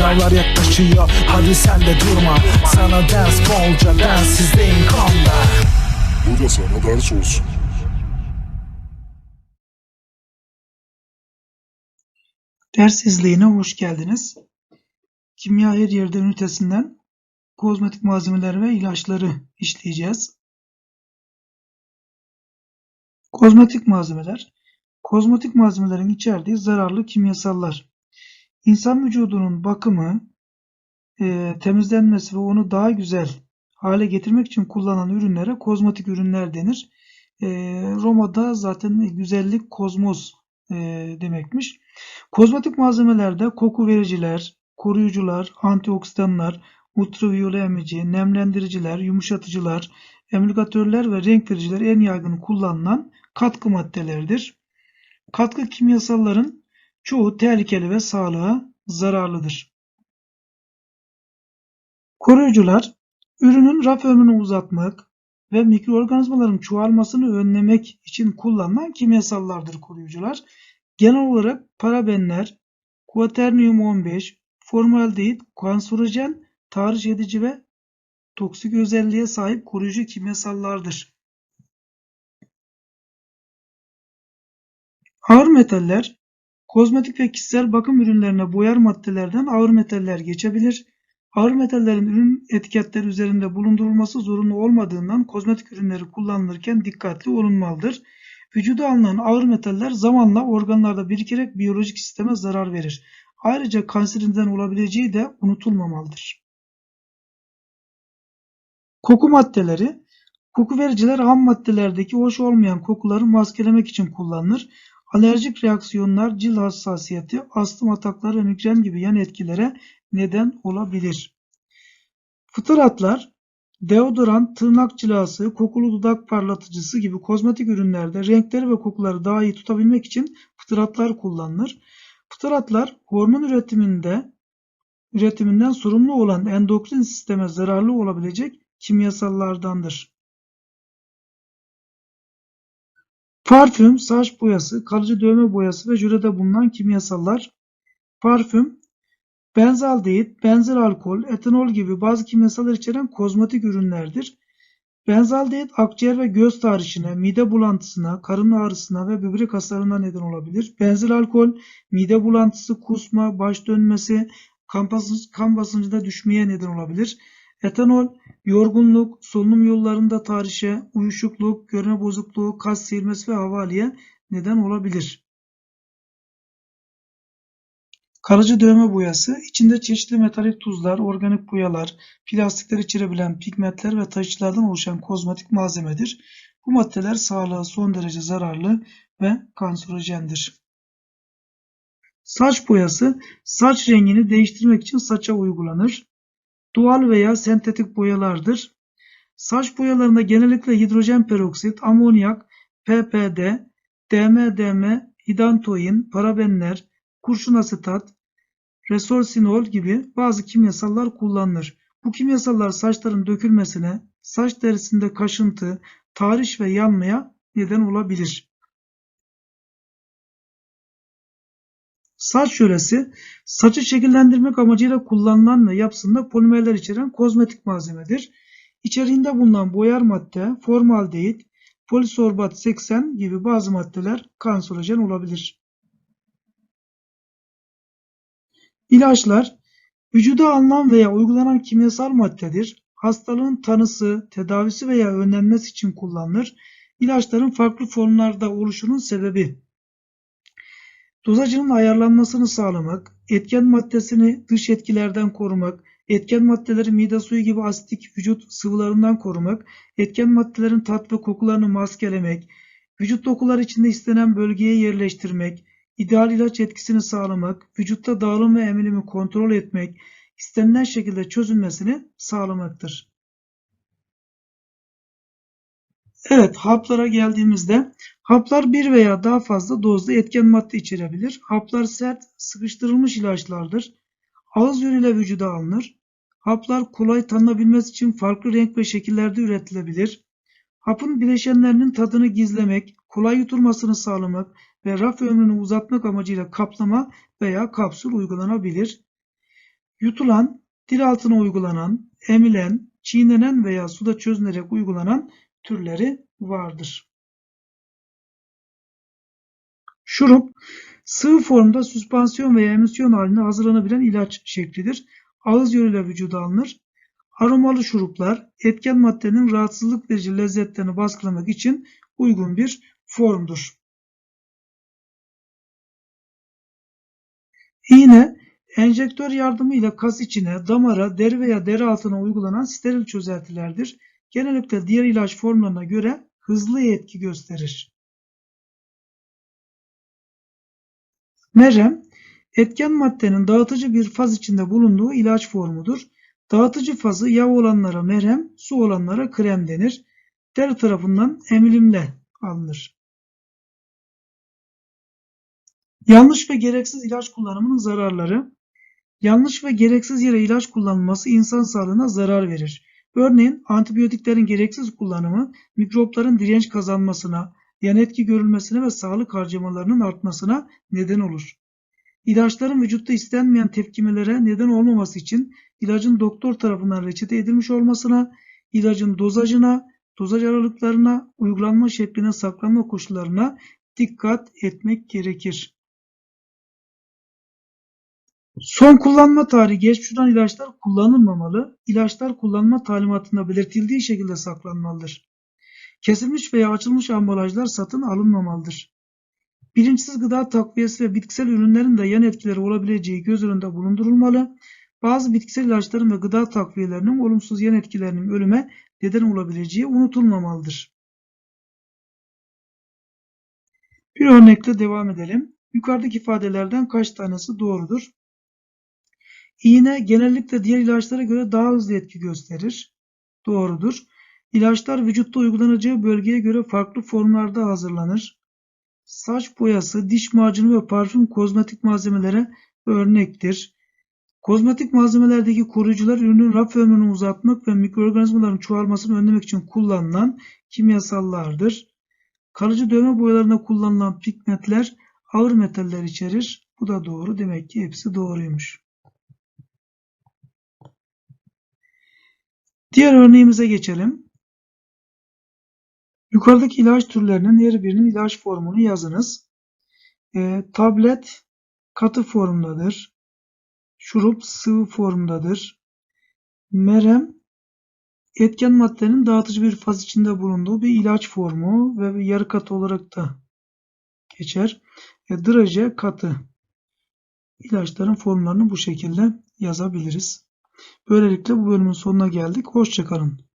Sınavlar yaklaşıyor hadi sen de durma Sana ders bolca densizliğin konda Bu da sana ders olsun. Ders izleyine hoş geldiniz. Kimya her yerde ünitesinden kozmetik malzemeler ve ilaçları işleyeceğiz. Kozmetik malzemeler Kozmetik malzemelerin içerdiği zararlı kimyasallar. İnsan vücudunun bakımı, e, temizlenmesi ve onu daha güzel hale getirmek için kullanılan ürünlere kozmetik ürünler denir. E, Roma'da zaten güzellik kozmos e, demekmiş. Kozmetik malzemelerde koku vericiler, koruyucular, antioksidanlar, ultraviyole emici, nemlendiriciler, yumuşatıcılar, emülgatörler ve renk vericiler en yaygın kullanılan katkı maddeleridir. Katkı kimyasalların çoğu tehlikeli ve sağlığa zararlıdır. Koruyucular, ürünün raf ömrünü uzatmak ve mikroorganizmaların çoğalmasını önlemek için kullanılan kimyasallardır koruyucular. Genel olarak parabenler, kuaternium 15, formaldehit, kanserojen, tahriş edici ve toksik özelliğe sahip koruyucu kimyasallardır. Ağır metaller, kozmetik ve kişisel bakım ürünlerine boyar maddelerden ağır metaller geçebilir. Ağır metallerin ürün etiketleri üzerinde bulundurulması zorunlu olmadığından kozmetik ürünleri kullanılırken dikkatli olunmalıdır. Vücuda alınan ağır metaller zamanla organlarda birikerek biyolojik sisteme zarar verir. Ayrıca kanserinden olabileceği de unutulmamalıdır. Koku maddeleri Koku vericiler ham maddelerdeki hoş olmayan kokuları maskelemek için kullanılır. Alerjik reaksiyonlar, cilt hassasiyeti, astım atakları ve migren gibi yan etkilere neden olabilir. Fıtıratlar, deodorant, tırnak cilası, kokulu dudak parlatıcısı gibi kozmetik ürünlerde renkleri ve kokuları daha iyi tutabilmek için fıtıratlar kullanılır. Fıtıratlar hormon üretiminde üretiminden sorumlu olan endokrin sisteme zararlı olabilecek kimyasallardandır. Parfüm, saç boyası, kalıcı dövme boyası ve jürede bulunan kimyasallar. Parfüm, benzaldehit, benzer alkol, etanol gibi bazı kimyasallar içeren kozmetik ürünlerdir. Benzaldehit akciğer ve göz tahrişine, mide bulantısına, karın ağrısına ve böbrek hasarına neden olabilir. Benzer alkol, mide bulantısı, kusma, baş dönmesi, kan, basıncı, kan basıncında düşmeye neden olabilir. Etanol, yorgunluk, solunum yollarında tahrişe, uyuşukluk, görme bozukluğu, kas seyirmesi ve havaliye neden olabilir. Kalıcı dövme boyası, içinde çeşitli metalik tuzlar, organik boyalar, plastikler içerebilen pigmentler ve taşıcılardan oluşan kozmetik malzemedir. Bu maddeler sağlığa son derece zararlı ve kanserojendir. Saç boyası, saç rengini değiştirmek için saça uygulanır. Doğal veya sentetik boyalardır. Saç boyalarında genellikle hidrojen peroksit, amonyak, PPD, DMDM, hidantoin, parabenler, kurşun asetat, resorsinol gibi bazı kimyasallar kullanılır. Bu kimyasallar saçların dökülmesine, saç derisinde kaşıntı, tahriş ve yanmaya neden olabilir. Saç jölesi, saçı şekillendirmek amacıyla kullanılan ve yapısında polimerler içeren kozmetik malzemedir. İçeriğinde bulunan boyar madde, formaldehit, polisorbat 80 gibi bazı maddeler kanserojen olabilir. İlaçlar, vücuda alınan veya uygulanan kimyasal maddedir. Hastalığın tanısı, tedavisi veya önlenmesi için kullanılır. İlaçların farklı formlarda oluşunun sebebi Dozajının ayarlanmasını sağlamak, etken maddesini dış etkilerden korumak, etken maddeleri mide suyu gibi asitik vücut sıvılarından korumak, etken maddelerin tat ve kokularını maskelemek, vücut dokular içinde istenen bölgeye yerleştirmek, ideal ilaç etkisini sağlamak, vücutta dağılım ve emilimi kontrol etmek, istenilen şekilde çözülmesini sağlamaktır. Evet, haplara geldiğimizde haplar bir veya daha fazla dozda etken madde içerebilir. Haplar sert, sıkıştırılmış ilaçlardır. Ağız yoluyla vücuda alınır. Haplar kolay tanınabilmesi için farklı renk ve şekillerde üretilebilir. Hapın bileşenlerinin tadını gizlemek, kolay yutulmasını sağlamak ve raf ömrünü uzatmak amacıyla kaplama veya kapsül uygulanabilir. yutulan, dil altına uygulanan, emilen, çiğnenen veya suda çözünerek uygulanan türleri vardır. Şurup, sıvı formda süspansiyon veya emisyon halinde hazırlanabilen ilaç şeklidir. Ağız yoluyla vücuda alınır. Aromalı şuruplar etken maddenin rahatsızlık verici lezzetlerini baskılamak için uygun bir formdur. İğne, enjektör yardımıyla kas içine, damara, deri veya deri altına uygulanan steril çözeltilerdir. Genellikle diğer ilaç formlarına göre hızlı etki gösterir. Merhem, etken maddenin dağıtıcı bir faz içinde bulunduğu ilaç formudur. Dağıtıcı fazı yağ olanlara merhem, su olanlara krem denir. Deri tarafından emilimle alınır. Yanlış ve gereksiz ilaç kullanımının zararları. Yanlış ve gereksiz yere ilaç kullanılması insan sağlığına zarar verir. Örneğin antibiyotiklerin gereksiz kullanımı mikropların direnç kazanmasına, yan etki görülmesine ve sağlık harcamalarının artmasına neden olur. İlaçların vücutta istenmeyen tepkimelere neden olmaması için ilacın doktor tarafından reçete edilmiş olmasına, ilacın dozajına, dozaj aralıklarına, uygulanma şekline, saklanma koşullarına dikkat etmek gerekir. Son kullanma tarihi geçmiş olan ilaçlar kullanılmamalı. İlaçlar kullanma talimatında belirtildiği şekilde saklanmalıdır. Kesilmiş veya açılmış ambalajlar satın alınmamalıdır. Bilinçsiz gıda takviyesi ve bitkisel ürünlerin de yan etkileri olabileceği göz önünde bulundurulmalı. Bazı bitkisel ilaçların ve gıda takviyelerinin olumsuz yan etkilerinin ölüme neden olabileceği unutulmamalıdır. Bir örnekle devam edelim. Yukarıdaki ifadelerden kaç tanesi doğrudur? İğne genellikle diğer ilaçlara göre daha hızlı etki gösterir. Doğrudur. İlaçlar vücutta uygulanacağı bölgeye göre farklı formlarda hazırlanır. Saç boyası, diş macunu ve parfüm kozmetik malzemelere örnektir. Kozmetik malzemelerdeki koruyucular ürünün raf ömrünü uzatmak ve mikroorganizmaların çoğalmasını önlemek için kullanılan kimyasallardır. Kalıcı dövme boyalarında kullanılan pigmentler ağır metaller içerir. Bu da doğru. Demek ki hepsi doğruymuş. Diğer örneğimize geçelim. Yukarıdaki ilaç türlerinin her birinin ilaç formunu yazınız. E, tablet katı formdadır. Şurup sıvı formdadır. Merhem etken maddenin dağıtıcı bir faz içinde bulunduğu bir ilaç formu ve yarı katı olarak da geçer. E, draje katı. İlaçların formlarını bu şekilde yazabiliriz. Böylelikle bu bölümün sonuna geldik. Hoşçakalın.